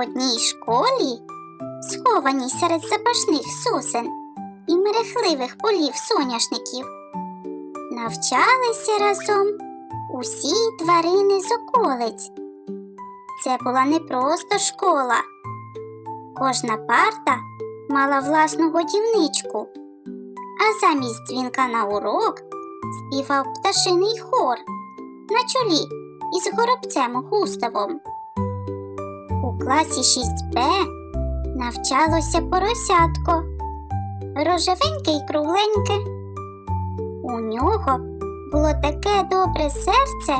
Одній школі, схованій серед запашних сосен і мерехливих полів соняшників, навчалися разом усі тварини з околиць. Це була не просто школа. Кожна парта мала власну годівничку, а замість дзвінка на урок співав пташиний хор на чолі із горобцем Густавом. Класі 6Б навчалося поросятко, рожевеньке й кругленьке. У нього було таке добре серце,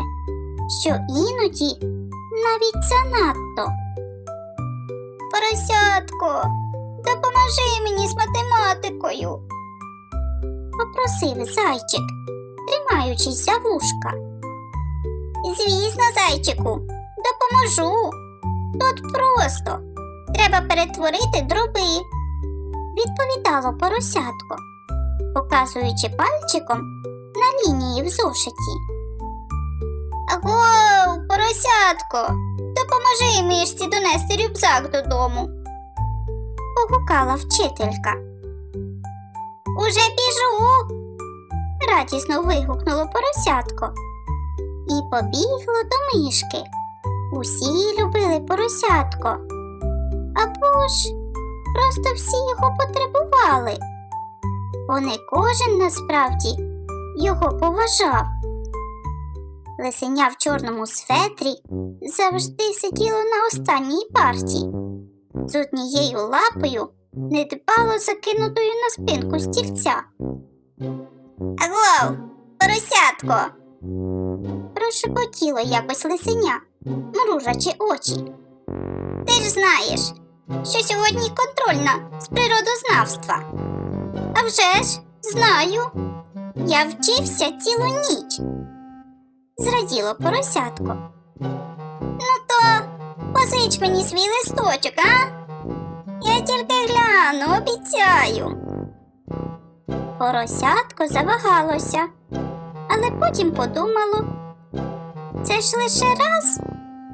що іноді навіть занадто. Поросятко, допоможи мені з математикою, попросив зайчик, тримаючись за вушка. Звісно, зайчику, допоможу. Тут просто треба перетворити дроби, відповідало поросятко, показуючи пальчиком на лінії в зошиті. Агоу, поросятко, допоможи мишці донести рюкзак додому. погукала вчителька. Уже біжу. радісно вигукнуло поросятко і побігло до мишки. Усі любили поросятко. Або ж просто всі його потребували, бо не кожен насправді його поважав. Лисеня в чорному светрі завжди сиділо на останній парті, з однією лапою недбало закинутою на спинку стільця. Агов, поросятко! прошепотіло якось лисеня, мружачи очі. Ти ж знаєш, що сьогодні контрольна з природознавства. А вже ж знаю. Я вчився цілу ніч. Зраділо поросятко. Ну то позич мені свій листочок, а? Я тільки гляну, обіцяю. Поросятко завагалося, але потім подумало. Це ж лише раз.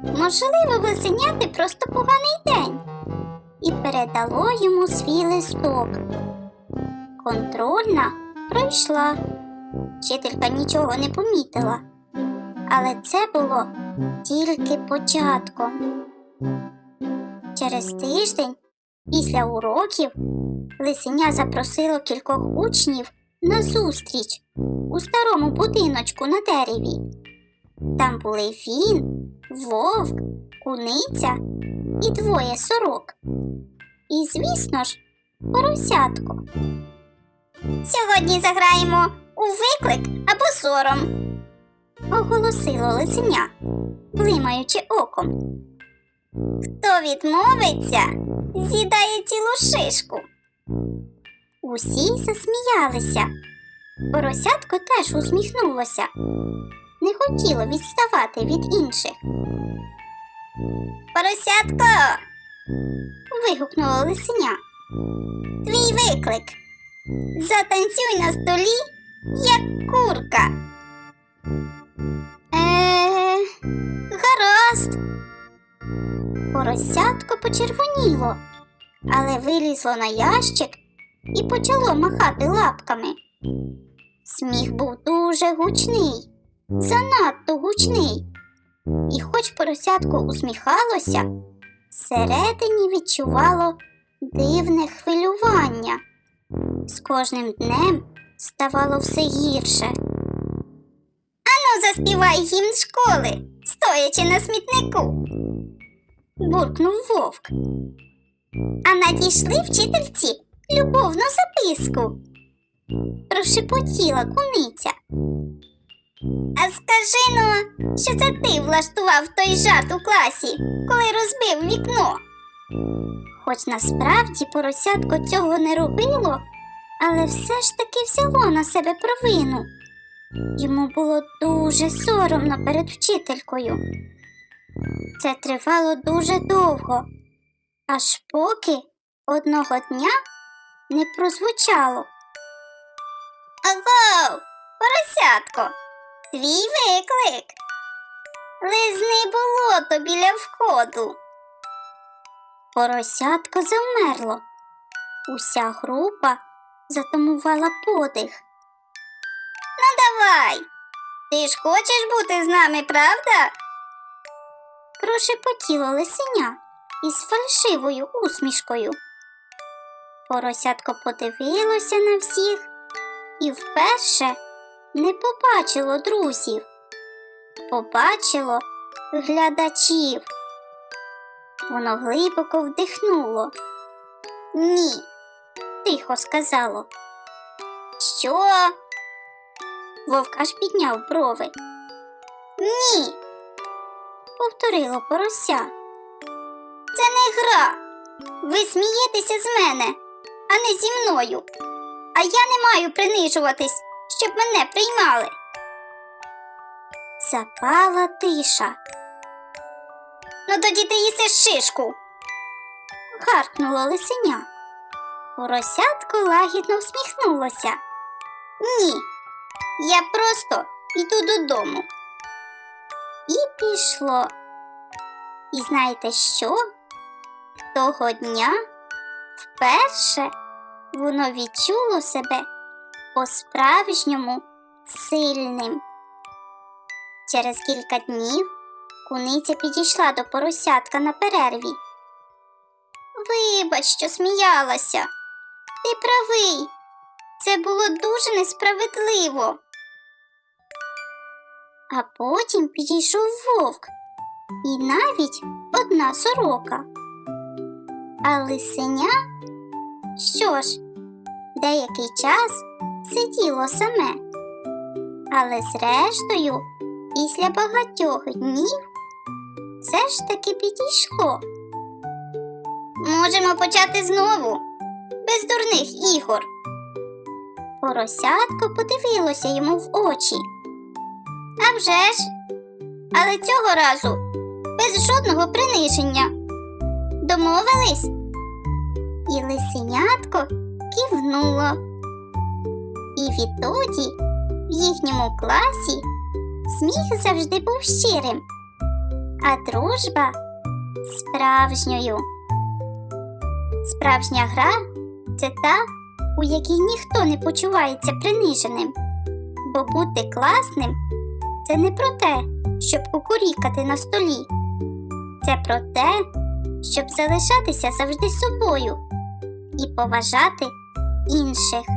Можливо, висеняти просто поганий день. І передало йому свій листок. Контрольна пройшла. Вчителька нічого не помітила. Але це було тільки початком. Через тиждень, після уроків, лисеня запросило кількох учнів на зустріч у старому будиночку на дереві. Там були він, вовк, куниця і двоє сорок. І, звісно ж, поросятко. Сьогодні заграємо у виклик або сором, оголосило лисеня, блимаючи оком. Хто відмовиться, з'їдає цілу шишку. Усі засміялися. Поросятко теж усміхнулося не хотіло відставати від інших. Поросятко. вигукнула лисеня. Твій виклик. Затанцюй на столі, як курка. Е, гаразд. Поросятко почервоніло, але вилізло на ящик і почало махати лапками. Сміх був дуже гучний занадто гучний. І хоч поросятко усміхалося, всередині відчувало дивне хвилювання. З кожним днем ставало все гірше. Ану, заспівай гімн школи, стоячи на смітнику. буркнув вовк. А надійшли вчительці любовну записку. Прошепотіла куниця. Скажи ну, що це ти влаштував той жарт у класі, коли розбив вікно? Хоч насправді поросятко цього не робило, але все ж таки взяло на себе провину. Йому було дуже соромно перед вчителькою. Це тривало дуже довго, аж поки одного дня не прозвучало. Агов, поросятко, твій виклик. Лизни болото біля входу. Поросятко завмерло. Уся група затамувала подих. Ну, давай. Ти ж хочеш бути з нами, правда? Прошепотіло лисеня із фальшивою усмішкою. Поросятко подивилося на всіх і вперше не побачило друзів. Побачило глядачів. Воно глибоко вдихнуло. Ні, тихо сказало. Що? Вовк аж підняв брови. Ні, повторило порося. Це не гра. Ви смієтеся з мене, а не зі мною. А я не маю принижуватись, щоб мене приймали. Запала тиша. Ну тоді ти їсиш шишку. гаркнуло лисеня. Поросятко лагідно всміхнулося. Ні, я просто йду додому. І пішло. І знаєте що? Того дня вперше воно відчуло себе по-справжньому сильним. Через кілька днів куниця підійшла до поросятка на перерві. Вибач, що сміялася. Ти правий. Це було дуже несправедливо. А потім підійшов вовк і навіть одна сорока. А лисеня, що ж, деякий час сиділо саме. Але зрештою, після багатьох днів, все ж таки підійшло. Можемо почати знову, без дурних ігор. Поросятко подивилося йому в очі. А вже ж, але цього разу без жодного приниження. Домовились? І лисенятко кивнуло. І відтоді в їхньому класі сміх завжди був щирим, а дружба справжньою. Справжня гра це та, у якій ніхто не почувається приниженим. Бо бути класним це не про те, щоб кукурікати на столі. Це про те, щоб залишатися завжди собою і поважати інших.